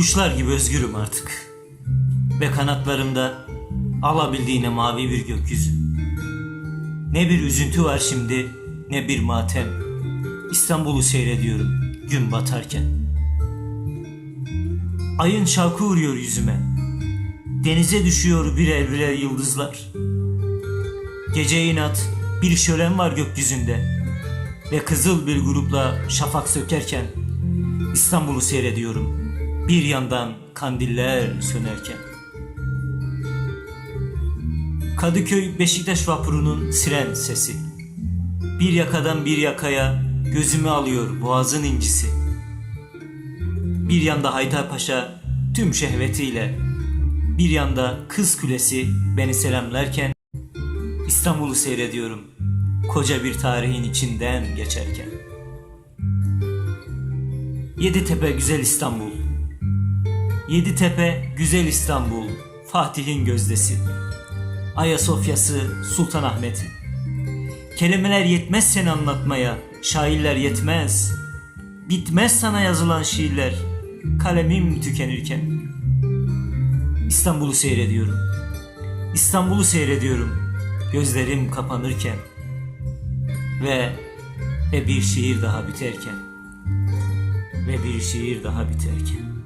Kuşlar gibi özgürüm artık. Ve kanatlarımda alabildiğine mavi bir gökyüzü. Ne bir üzüntü var şimdi, ne bir matem. İstanbul'u seyrediyorum gün batarken. Ayın şavkı vuruyor yüzüme. Denize düşüyor birer birer yıldızlar. Gece inat bir şölen var gökyüzünde. Ve kızıl bir grupla şafak sökerken İstanbul'u seyrediyorum. Bir yandan kandiller sönerken. Kadıköy Beşiktaş vapurunun siren sesi. Bir yakadan bir yakaya gözümü alıyor boğazın incisi. Bir yanda Haydarpaşa tüm şehvetiyle, bir yanda Kız Kulesi beni selamlarken İstanbul'u seyrediyorum koca bir tarihin içinden geçerken. Yeditepe güzel İstanbul. Yeditepe güzel İstanbul. Fatih'in gözdesi. Ayasofya'sı Sultanahmet'in. Kelimeler yetmez seni anlatmaya, şairler yetmez. Bitmez sana yazılan şiirler, kalemim tükenirken. İstanbul'u seyrediyorum. İstanbul'u seyrediyorum. Gözlerim kapanırken. Ve ve bir şiir daha biterken. Ve bir şiir daha biterken.